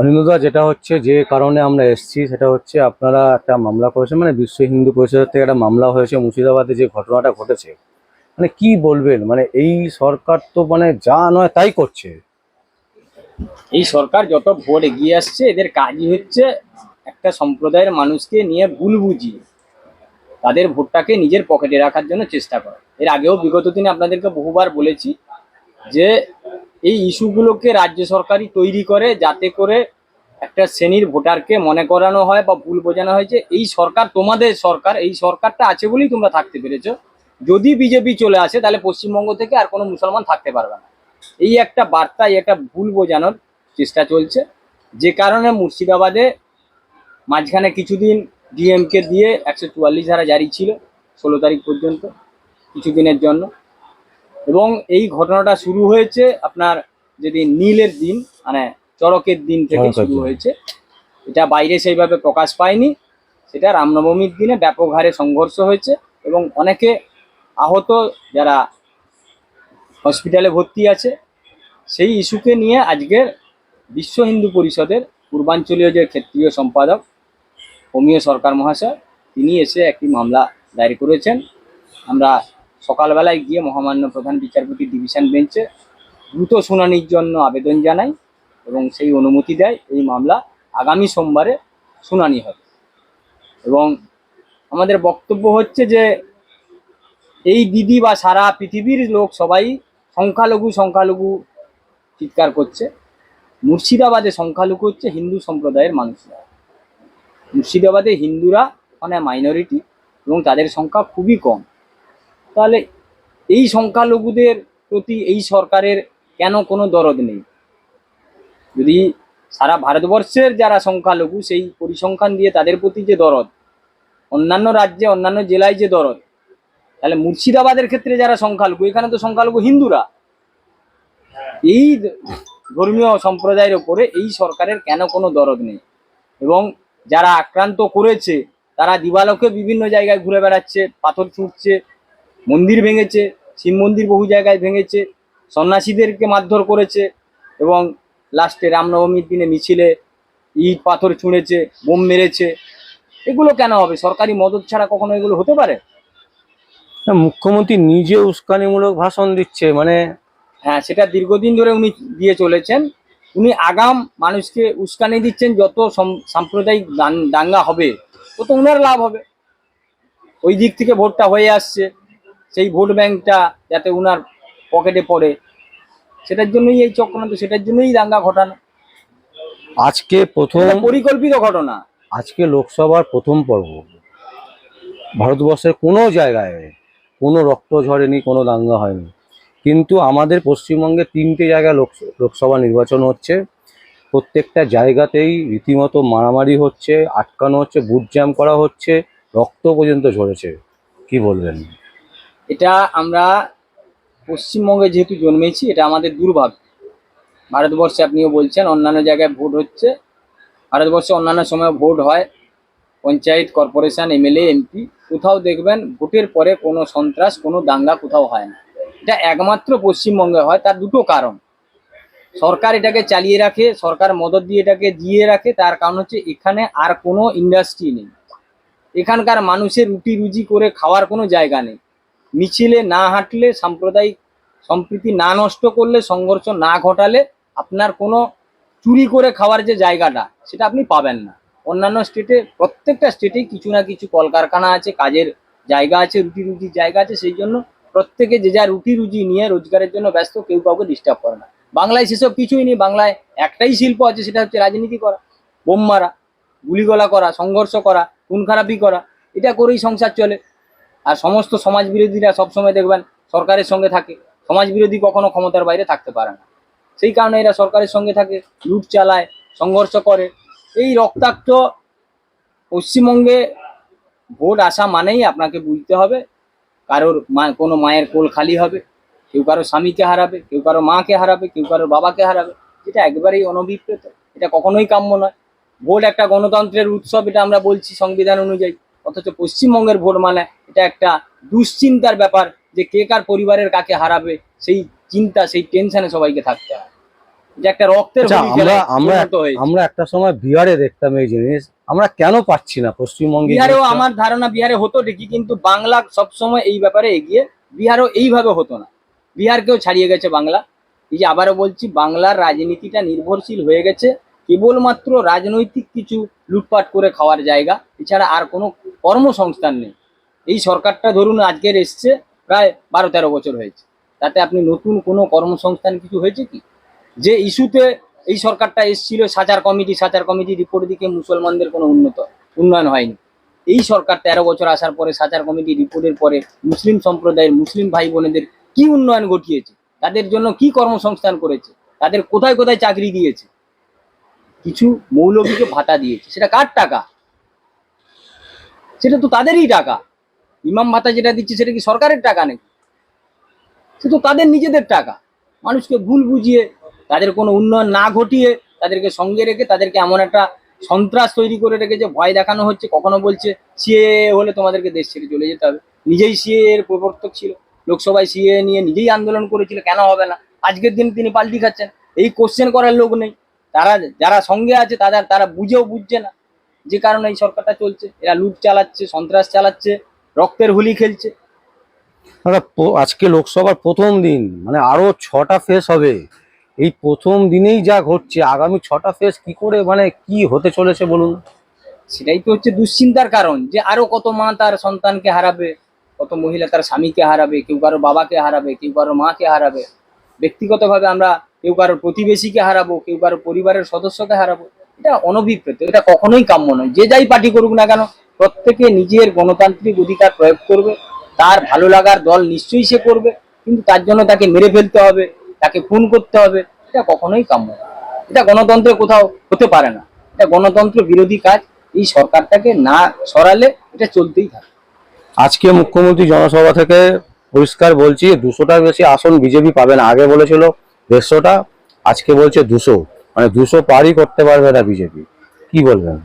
অনিন্দা যেটা হচ্ছে যে কারণে আমরা এসেছি, সেটা হচ্ছে আপনারা একটা মামলা করেছেন মানে বিশ্ব হিন্দু পরিষদের থেকে একটা মামলা হয়েছে, মুর্শিদাবাদে যে ঘটনাটা ঘটেছে। মানে কি বলবেন? মানে এই সরকার তো মানে যা নয় তাই করছে। এই সরকার যত ভোট এগিয়ে আসছে, এদের কাজই হচ্ছে একটা সম্প্রদায়ের মানুষকে নিয়ে ভুল বুঝিয়ে তাদের ভোটটাকে নিজের পকেটে রাখার জন্য চেষ্টা করে। এর আগেও বিগত দিনে আপনাদেরকে বহুবার বলেছি যে এই ইস্যুগুলোকে রাজ্য সরকারই তৈরি করে, যাতে করে একটা শ্রেণির ভোটারকে মনে করানো হয় বা ভুল বোঝানো হয়েছে এই সরকার তোমাদের সরকার, এই সরকারটা আছে বলেই তোমরা থাকতে পেরেছ। যদি বিজেপি চলে আসে, তাহলে পশ্চিমবঙ্গ থেকে আর কোনো মুসলমান থাকতে পারবে না। এই একটা বার্তা, এই একটা ভুল বোঝানোর চেষ্টা চলছে। যে কারণে মুর্শিদাবাদে মাঝখানে কিছুদিন ডিএমকে দিয়ে একশো চুয়াল্লিশ ধারা জারি ছিল, ষোলো তারিখ পর্যন্ত, কিছুদিনের জন্য। এবং এই ঘটনাটা শুরু হয়েছে আপনার যেদিন নীলের দিন মানে চড়কের দিন থেকে শুরু হয়েছে। এটা বাইরে সেইভাবে প্রকাশ পায়নি। সেটা রামনবমীর দিনে ব্যাপক হারে সংঘর্ষ হয়েছে এবং অনেকে আহত যারা হসপিটালে ভর্তি আছে সেই ইস্যুকে নিয়ে আজকের বিশ্ব হিন্দু পরিষদের পূর্বাঞ্চলীয় যে ক্ষেত্রীয় সম্পাদক অমীয় সরকার মহাশয় তিনি এসে একটি মামলা দায়ের করেছেন। আমরা সকালবেলায় গিয়ে মহামান্য প্রধান বিচারপতি ডিভিশন বেঞ্চে দ্রুত শুনানির জন্য আবেদন জানাই। এবং সেই অনুমতি দেয় এই মামলা আগামী সোমবারে শুনানি হবে। এবং আমাদের বক্তব্য হচ্ছে যে এই দিদি বা সারা পৃথিবীর লোক সবাই সংখ্যালঘু সংখ্যালঘু চিৎকার করছে। মুর্শিদাবাদে সংখ্যালঘু হচ্ছে হিন্দু সম্প্রদায়ের মানুষরা। মুর্শিদাবাদে হিন্দুরা মানে মাইনরিটি এবং তাদের সংখ্যা খুবই কম। তাহলে এই সংখ্যালঘুদের প্রতি এই সরকারের কেন কোনো দরদ নেই? যদি সারা ভারতবর্ষের যারা সংখ্যালঘু, সেই পরিসংখ্যান দিয়ে তাদের প্রতি যে দরদ, অন্যান্য রাজ্যে, অন্যান্য জেলায় যে দরদ, তাহলে মুর্শিদাবাদের ক্ষেত্রে যারা সংখ্যালঘু, এখানে তো সংখ্যালঘু হিন্দুরা। এই ধর্মীয় সম্প্রদায়ের ওপরে এই সরকারের কেন কোনো দরদ নেই? এবং যারা আক্রান্ত করেছে, তারা দিবালোকে বিভিন্ন জায়গায় ঘুরে বেড়াচ্ছে, পাথর ছুটছে, মন্দির ভেঙেছে, শিব মন্দির বহু জায়গায় ভেঙেছে, সন্ন্যাসীদেরকে মারধর করেছে এবং লাস্টে রামনবমীর দিনে মিছিলে ইট পাথর ছুঁড়েছে বোম মেরেছে। এগুলো কেন হবে? সরকারি মদত ছাড়া কখনো এগুলো হতে পারে? মুখ্যমন্ত্রী নিজে উস্কানিমূলক ভাষণ দিচ্ছে মানে হ্যাঁ সেটা দীর্ঘদিন ধরে উনি দিয়ে চলেছেন। উনি আগাম মানুষকে উস্কানি দিচ্ছেন যত সম- সাম্প্রদায়িক দাঙ্গা হবে তত উনার লাভ হবে। ওই দিক থেকে ভোটটা হয়ে আসছে। সেই ভোট ব্যাংকটা যাতে উনার পকেটে পড়ে। সেটার জন্যই এই চক্রান্ত সেটার জন্যই দাঙ্গা ঘটানো। আজকে প্রথম এটা পরিকল্পিত ঘটনা। আজকে লোকসভার প্রথম পর্ব। ভারতবর্ষের কোনো জায়গায় কোনো রক্ত ঝরেনি কোনো দাঙ্গা হয়নি। কিন্তু আমাদের পশ্চিমবঙ্গে তিনটে জায়গায় লোক লোকসভা নির্বাচন হচ্ছে। প্রত্যেকটা জায়গাতেই রীতিমতো মারামারি হচ্ছে আটকানো হচ্ছে বুট জ্যাম করা হচ্ছে রক্ত পর্যন্ত ঝরেছে। কি বলবেন? এটা আমরা পশ্চিমবঙ্গে যেহেতু জন্মেছি, এটা আমাদের দুর্ভাগ্য। ভারতবর্ষে আপনিও বলছেন, অন্যান্য জায়গায় ভোট হচ্ছে। ভারতবর্ষে অন্যান্য সময় ভোট হয়। পঞ্চায়েত, কর্পোরেশন, এমএলএ, এমপি, কোথাও দেখবেন ভোটের পরে কোনো সন্ত্রাস, কোনো দাঙ্গা কোথাও হয় না। এটা একমাত্র পশ্চিমবঙ্গে হয়, তার দুটো কারণ। সরকার এটাকে চালিয়ে রাখে, সরকার মদত দিয়ে এটাকে দিয়ে রাখে, তার কারণ হচ্ছে এখানে আর কোনো ইন্ডাস্ট্রি নেই। এখানকার মানুষের রুটি রুজি করে খাওয়ার কোনো জায়গা নেই। মিছিলে না হাঁটলে, সাম্প্রদায়িক সম্প্রীতি না নষ্ট করলে, সংঘর্ষ না ঘটালে আপনার কোনো চুরি করে খাওয়ার যে জায়গাটা, সেটা আপনি পাবেন না। অন্যান্য স্টেটে প্রত্যেকটা স্টেটেই কিছু না কিছু কলকারখানা আছে, কাজের জায়গা আছে রুটি রুজির জায়গা আছে, সেই জন্য প্রত্যেকে যে যা রুটি রুজি নিয়ে রোজগারের জন্য ব্যস্ত, কেউ কাউকে ডিস্টার্ব করে না। বাংলায় সেসব কিছুই নেই, বাংলায় একটাই শিল্প আছে, সেটা হচ্ছে রাজনীতি করা, বোম মারা, গুলিগোলা করা, সংঘর্ষ করা খুন খারাপি করা, এটা করেই সংসার চলে। আর সমস্ত সমাজ বিরোধীরা সবসময় দেখবেন সরকারের সঙ্গে থাকে। সমাজ বিরোধী কখনো ক্ষমতার বাইরে থাকতে পারে না। সেই কারণে এরা সরকারের সঙ্গে থাকে, লুট চালায়, সংঘর্ষ করে। এই রক্তাক্ত পশ্চিমবঙ্গে ভোট আসা মানেই আপনাকে বুঝতে হবে, কারোর মা, কোনো মায়ের কোল খালি হবে, কেউ কারও স্বামীকে হারাবে, কেউ কারও মাকে হারাবে, কেউ কারও বাবাকে হারাবে। এটা একেবারেই অনভিপ্রেত। এটা কখনোই কাম্য নয়। ভোট একটা গণতন্ত্রের উৎসব, এটা আমরা বলছি সংবিধান অনুযায়ী। অথচ পশ্চিমবঙ্গের ভোট মানে এটা একটা দুশ্চিন্তার ব্যাপার যে কে কার পরিবারের কাকে হারাবে সেই চিন্তা সেই টেনশনে সবাইকে থাকতে হয়। যে একটা রক্তের আচ্ছা, আমরা আমরা আমরা একটা সময় বিহারে দেখতাম এই জিনিস। আমরা কেন পাচ্ছি না পশ্চিমবঙ্গে বিহারেও আমার ধারণা বিহারে হতো ঠিকই কিন্তু বাংলা সবসময় এই ব্যাপারে এগিয়ে বিহারও এইভাবে হতো না। বিহারকেও ছাড়িয়ে গেছে বাংলা। এই যে আবারও বলছি বাংলার রাজনীতিটা নির্ভরশীল হয়ে গেছে। কেবলমাত্র রাজনৈতিক কিছু লুটপাট করে খাওয়ার জায়গা, এছাড়া আর কোনো কর্মসংস্থান নেই। এই সরকারটা ধরুন আজকের এসছে, প্রায় বারো তেরো বছর হয়েছে। তাতে আপনি নতুন কোনো কর্মসংস্থান কিছু হয়েছে কি? যে ইস্যুতে এই সরকারটা এসেছিল, Sachar committee Sachar committee report দিকে মুসলমানদের কোনো উন্নত, উন্নয়ন হয়নি। এই সরকার তেরো বছর আসার পরে, সাচার কমিটি রিপোর্টের পরে মুসলিম সম্প্রদায়ের মুসলিম ভাই বোনেদের কি উন্নয়ন ঘটিয়েছে? তাদের জন্য কি কর্মসংস্থান করেছে? তাদের কোথায় কোথায় চাকরি দিয়েছে? কিছু মৌলবীকে ভাতা দিয়েছে। সেটা কার টাকা? সেটা তো তাদেরই টাকা। ইমাম ভাতা যেটা দিচ্ছে, সেটা কি সরকারের টাকা নাকি? সে তো তাদের নিজেদের টাকা। মানুষকে ভুল বুঝিয়ে, তাদের কোনো উন্নয়ন না ঘটিয়ে, তাদেরকে সঙ্গে রেখে, তাদেরকে এমন একটা সন্ত্রাস তৈরি করে রেখেছে ভয় দেখানো হচ্ছে, কখনো বলছে সিএ হলে তোমাদেরকে দেশ ছেড়ে চলে যেতে হবে। নিজেই সিএ এর প্রবর্তক ছিল। লোকসভায় সিএ নিয়ে নিজেই আন্দোলন করেছিল, কেন হবে না? আজকের দিন তিনি পাল্টি খাচ্ছেন। এই কোশ্চেন করার লোক নেই। তারা যারা সঙ্গে আছে তাদের তারা বুঝেও বুঝছে না যে কারণে এই সরকারটা চলছে। এরা লুট চালাচ্ছে সন্ত্রাস চালাচ্ছে রক্তের হোলি খেলছে। আজকে লোকসভার প্রথম দিন মানে আরও ছটা ফেস হবে। এই প্রথম দিনেই যা ঘটছে আগামী ছটা ফেস কি করে মানে কি হতে চলেছে বলুন? সেটাই তো হচ্ছে দুশ্চিন্তার কারণ যে আরও কত মা তার সন্তানকে হারাবে কত মহিলা তার স্বামীকে হারাবে কেউ কারও বাবাকে হারাবে কেউ কারও মাকে হারাবে। ব্যক্তিগতভাবে আমরা কেউ কারোর প্রতিবেশীকে হারাবো, কেউ কারও পরিবারের সদস্যকে হারাবো, এটা অনভিপ্রেত, এটা কখনোই কাম্য নয়। যে যাই পার্টি করুক না কেন, প্রত্যেকে নিজের গণতান্ত্রিক অধিকার প্রয়োগ করবে, তার ভালো লাগার দল নিশ্চয়ই সে করবে, কিন্তু তার জন্য তাকে মেরে ফেলতে হবে, তাকে খুন করতে হবে, এটা কখনোই কাম্য নয়। এটা গণতন্ত্রে কোথাও হতে পারে না। এটা গণতন্ত্র বিরোধী কাজ, এই সরকারটাকে না সরালে এটা চলতেই থাকে। আজকে মুখ্যমন্ত্রী জনসভা থেকে পরিষ্কার বলছি, দুশোটার বেশি আসন বিজেপি পাবে না। আগে বলেছিল দেড়শোটা, আজকে বলছে দুশো। মানে দুশো পারই করতে পারবে না বিজেপি। কি বলবেন?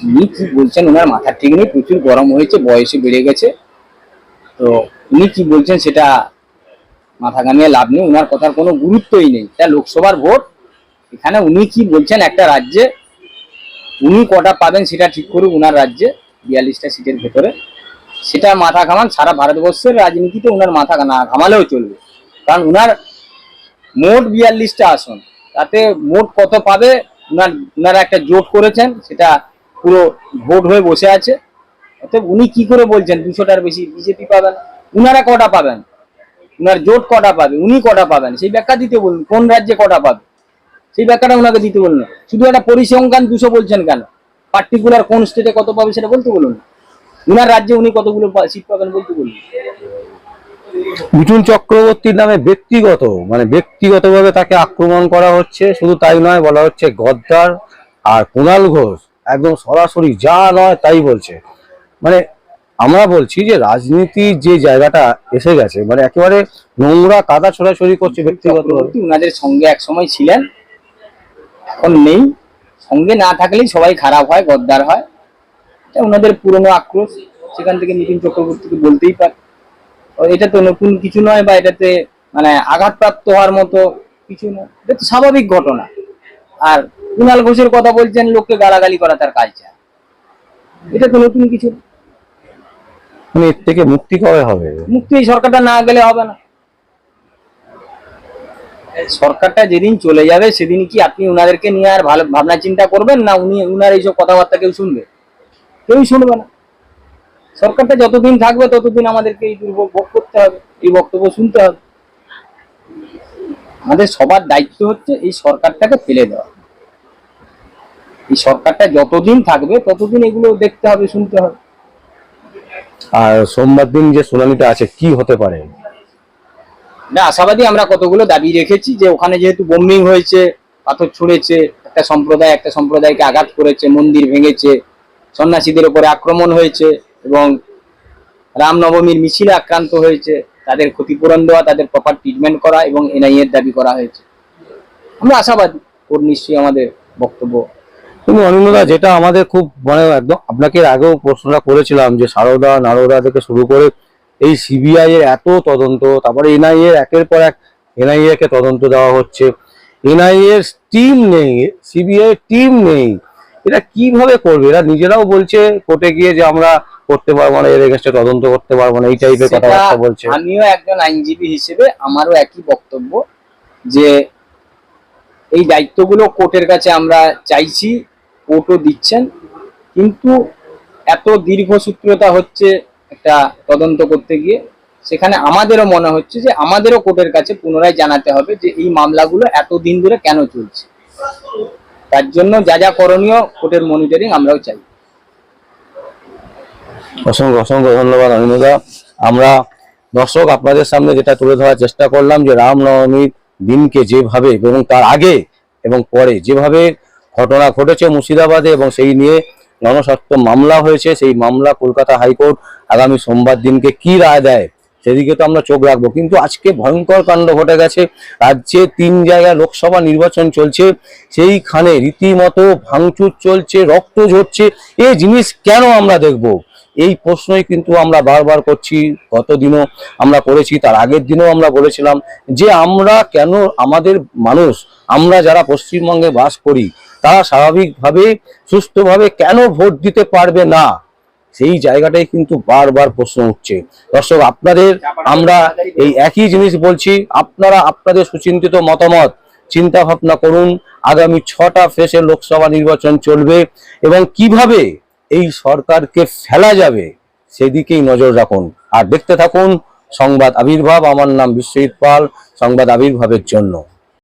উনি কি বলছেন, ওনার মাথা ঠিক নেই, প্রচুর গরম হয়েছে বয়সে বেড়ে গেছে। তো উনি কি বলছেন সেটা মাথা ঘামিয়ে লাভ নেই, ওনার কথার কোনো গুরুত্বই নেই। এটা লোকসভার ভোট। এখানে উনি কি বলছেন, একটা রাজ্যে উনি কটা পাবেন সেটা ঠিক করুক, ওনার রাজ্যে, বিয়াল্লিশটা সিটের ভেতরে। সেটা মাথা ঘামান, সারা ভারতবর্ষের রাজনীতিতে ওনার মাথা না ঘামালেও চলবে। কারণ ওনার মোট বিয়াল্লিশটা আসন। তাতে মোট কত পাবে? ওনার একটা জোট করেছেন, সেটা পুরো ভোট হয়ে বসে আছে। অতএব উনি কি করে বলছেন? দুশোটার বেশি বিজেপি পাবেন উনারা কটা পাবেন? উনার জোট কটা পাবে? উনি কটা পাবেন? সেই ব্যাখ্যা দিতে বলুন, কোন রাজ্যে কটা পাবে? সেই ব্যাখ্যাটা ওনাকে দিতে বলুন। শুধু একটা পরিসংখ্যান দুশো বলছেন কেন? পার্টিকুলার কোন স্টেটে কত পাবে সেটা বলতে বলুন। উনার রাজ্যে উনি কতগুলো সিট পাবেন বলতে বলুন মিঠুন চক্রবর্তীর নামে ব্যক্তিগত মানে ব্যক্তিগতভাবে তাকে আক্রমণ করা হচ্ছে শুধু তাই নয় বলা হচ্ছে গদ্দার আর কুণাল ঘোষ একদম সরাসরি যা নয় তাই বলছে। মানে আমরা বলছি যে রাজনীতির যে জায়গাটা এসে গেছে মানে একেবারে নোংরা কাদা ছোড়াছড়ি করছে ব্যক্তিগত। উনাদের সঙ্গে এক সময় ছিলেন এখন নেই। সঙ্গে না থাকলেই সবাই খারাপ হয় গদ্দার হয়। ওনাদের পুরনো আক্রোশ সেখান থেকে নিতিন চক্রবর্তীকে বলতেই পারে। এটা তো নতুন কিছু নয় বা এটাতে মানে আঘাতপ্রাপ্ত হওয়ার মতো কিছু নয়। এটা তো স্বাভাবিক ঘটনা। আর কুণাল ঘোষের কথা বলছেন লোককে গালাগালি করা তার কালচার এটা তো নতুন কিছু মানে এর থেকে মুক্তি কবে হবে? মুক্তি এই সরকারটা না গেলে হবে না। সরকারটা যেদিন চলে যাবে সেদিন কি আপনি উনাদেরকে নিয়ে আর ভালো ভাবনা চিন্তা করবেন না? উনি উনার এইসব কথাবার্তা কেউ শুনবে? কেউই শুনবে না। সরকারটা যতদিন থাকবে ততদিন আমাদেরকে এই দুর্ভোগ ভোগ করতে হবে এই বক্তব্য শুনতে হবে। আমাদের সবার দায়িত্ব হচ্ছে এই সরকারটাকে ফেলে দেওয়া। এই সরকারটা যতদিন থাকবে ততদিন এগুলো দেখতে হবে শুনতে হবে। আর সোমবার দিন যে শুনানিটা আছে কি হতে পারে? না আশাবাদী আমরা কতগুলো দাবি রেখেছি যে ওখানে যেহেতু বোম্বিং হয়েছে পাথর ছুঁড়েছে একটা সম্প্রদায় একটা সম্প্রদায়কে আঘাত করেছে মন্দির ভেঙেছে সন্ন্যাসীদের উপরে আক্রমণ হয়েছে এবং রামনবমীর মিছিলে আক্রান্ত হয়েছে, তাদের ক্ষতিপূরণ দেওয়া, তাদের প্রপার ট্রিটমেন্ট করা এবং এনআইএ এর দাবি করা হয়েছে। আমরা আশাবাদী, ওর নিশ্চয়ই আমাদের বক্তব্য। কিন্তু অনিন্দা যেটা আমাদের খুব মানে একদম আপনাকে আগেও প্রশ্নটা করেছিলাম যে সারদা, নারদা থেকে শুরু করে এই সিবিআই এর এত তদন্ত, তারপরে এনআইএ এর একের পর এক এনআইএ কে তদন্ত দেওয়া হচ্ছে। এনআইএ টিম নেই সিবিআই টিম নেই। এটা কীভাবে করবে? এরা নিজেরাও বলছে কোর্টে গিয়ে যে আমরা করতে পারব না এর এগেনস্টে তদন্ত করতে পারব না এই টাইপের কথাবার্তা বলছে। আমিও একজন আইনজীবী হিসেবে আমারও একই বক্তব্য যে এই দায়িত্বগুলো কোর্টের কাছে আমরা চাইছি কোর্টও দিচ্ছেন কিন্তু এত দীর্ঘসূত্রতা হচ্ছে একটা তদন্ত করতে গিয়ে সেখানে আমাদেরও মনে হচ্ছে যে আমাদেরও কোর্টের কাছে পুনরায় জানাতে হবে যে এই মামলাগুলো এত দিন ধরে কেন চলছে। তার জন্য যা যা করণীয় কোর্টের মনিটরিং আমরাও চাই। অসংখ্য অসংখ্য ধন্যবাদ অনিন্দা আমরা দর্শক, আপনাদের সামনে যেটা তুলে ধরার চেষ্টা করলাম যে রামনবমীর দিনকে যেভাবে এবং তার আগে এবং পরে যেভাবে ঘটনা ঘটেছে মুর্শিদাবাদে এবং সেই নিয়ে গণস্বার্থ মামলা হয়েছে, সেই মামলা কলকাতা হাইকোর্ট আগামী সোমবার দিনকে কি রায় দেয় সেদিকে তো আমরা চোখ রাখব। কিন্তু আজকে ভয়ঙ্কর কাণ্ড ঘটে গেছে, রাজ্যে তিন জায়গায় লোকসভা নির্বাচন চলছে, সেইখানে রীতিমতো ভাঙচুর চলছে, রক্ত ঝরছে এই জিনিস কেন আমরা দেখব? এই প্রশ্নই কিন্তু আমরা বারবার করছি, গতদিনও আমরা করেছি, তার আগের দিনও আমরা বলেছিলাম যে আমরা কেন আমাদের মানুষ, আমরা যারা পশ্চিমবঙ্গে বাস করি, তারা স্বাভাবিকভাবে সুস্থভাবে কেন ভোট দিতে পারবে না? সেই জায়গাটাই কিন্তু বারবার প্রশ্ন উঠছে। দর্শক, আপনাদের আমরা এই একই জিনিস বলছি, আপনারা আপনাদের সুচিন্তিত মতামত চিন্তা ভাবনা করুন। আগামী ছটা ফেসে লোকসভা নির্বাচন চলবে এবং কীভাবে এই সরকারকে ফেলা যাবে, সেদিকেই নজর রাখুন। আর দেখতে থাকুন সংবাদ আবির্ভাব। আমার নাম বিশ্বজিৎ পাল, সংবাদ আবির্ভাবের জন্য।